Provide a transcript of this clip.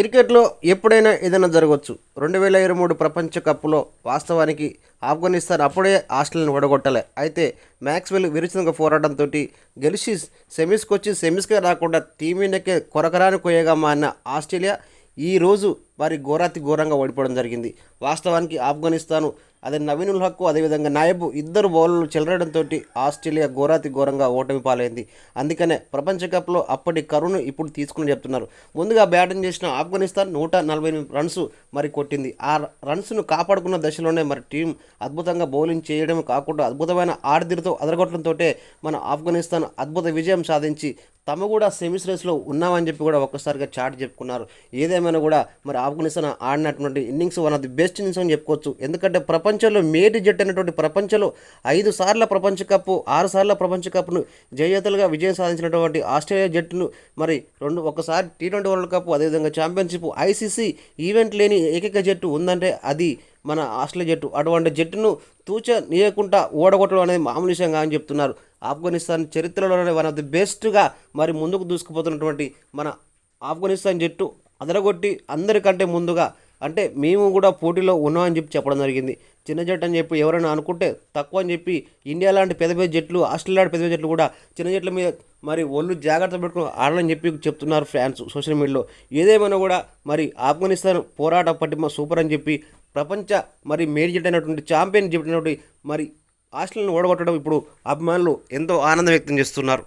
క్రికెట్లో ఎప్పుడైనా ఏదైనా జరగవచ్చు. రెండు వేల ఇరవై మూడు ప్రపంచ కప్లో వాస్తవానికి ఆఫ్ఘనిస్తాన్ అప్పుడే ఆస్ట్రేలియాను ఓడగొట్టలే అయితే మ్యాక్స్వెల్ విరుచుగా పోరాటంతో గెలిచి సెమీస్కి వచ్చి సెమీస్కే రాకుండా టీమిండియాకే కొరకరాని కొయ్యగా మారిన ఆస్ట్రేలియా ఈరోజు వారి ఘోరాతి ఘోరంగా ఓడిపోవడం జరిగింది. వాస్తవానికి ఆఫ్ఘనిస్తాను అదే నవీనుల్ హక్కు అదేవిధంగా నాయబు ఇద్దరు బౌలర్లు చెలరడంతో ఆస్ట్రేలియా ఘోరాతి ఘోరంగా ఓటమి పాలైంది. అందుకనే ప్రపంచ కప్లో అప్పటి కరును ఇప్పుడు తీసుకుని చెప్తున్నారు. ముందుగా బ్యాటింగ్ చేసిన ఆఫ్ఘనిస్తాన్ నూట నలభై ఎనిమిది రన్స్ మరి కొట్టింది. ఆ రన్స్ను కాపాడుకున్న దశలోనే మరి టీం అద్భుతంగా బౌలింగ్ చేయడమే కాకుండా అద్భుతమైన ఆడదిరితో అదరగొట్టడంతో మన ఆఫ్ఘనిస్తాన్ అద్భుత విజయం సాధించి తమ కూడా సెమీస్ రేస్లో ఉన్నామని చెప్పి కూడా ఒక్కసారిగా చాట్ చెప్పుకున్నారు. ఏదేమైనా కూడా మరి Afghanistan ఆడినటువంటి innings one of the best innings అని చెప్పుకోవచ్చు. ఎందుకంటే ప్రపంచంలో మేటి జట్టు అనేటువంటి ప్రపంచంలో ఐదు సార్ల ప్రపంచ కప్ ఆరు సార్ల ప్రపంచ కప్ను జయతలుగా విజయం సాధించినటువంటి ఆస్ట్రేలియా జట్టును మరి రెండు ఒకసారి టీ ట్వంటీ వరల్డ్ కప్ అదేవిధంగా ఛాంపియన్షిప్ ఐసీసీ ఈవెంట్ లేని ఏకైక జట్టు ఉందంటే అది మన ఆస్ట్రేలియా జట్టు. అటువంటి జట్టును తూచ నీయకుండా ఓడగొట్టడం అనేది మామూలు విషయం కాదని చెప్తున్నారు. ఆఫ్ఘనిస్తాన్ చరిత్రలోనే వన్ ఆఫ్ ది బెస్ట్గా మరి ముందుకు దూసుకుపోతున్నటువంటి మన ఆఫ్ఘనిస్తాన్ జట్టు అదరగొట్టి అందరికంటే ముందుగా అంటే మేము కూడా పోటీలో ఉన్నామని చెప్పి చెప్పడం జరిగింది. చిన్న జట్టు అని చెప్పి ఎవరైనా అనుకుంటే తక్కువ అని చెప్పి ఇండియా లాంటి పెద్ద పెద్ద జట్లు ఆస్ట్రేలియా లాంటి పెద్ద పెద్ద జట్లు కూడా చిన్న జట్ల మీద మరి ఒళ్ళు జాగ్రత్త పెట్టుకుని ఆడాలని చెప్పి చెప్తున్నారు ఫ్యాన్స్ సోషల్ మీడియాలో. ఏదేమైనా కూడా మరి ఆఫ్ఘనిస్తాన్ పోరాట పట్టిమ సూపర్ అని చెప్పి ప్రపంచ మరి మేడి జట్టు అయినటువంటి ఛాంపియన్ జట్టు అయినటువంటి మరి ఆస్ట్రేలియాను ఓడగొట్టడం ఇప్పుడు అభిమానులు ఎంతో ఆనందం వ్యక్తం చేస్తున్నారు.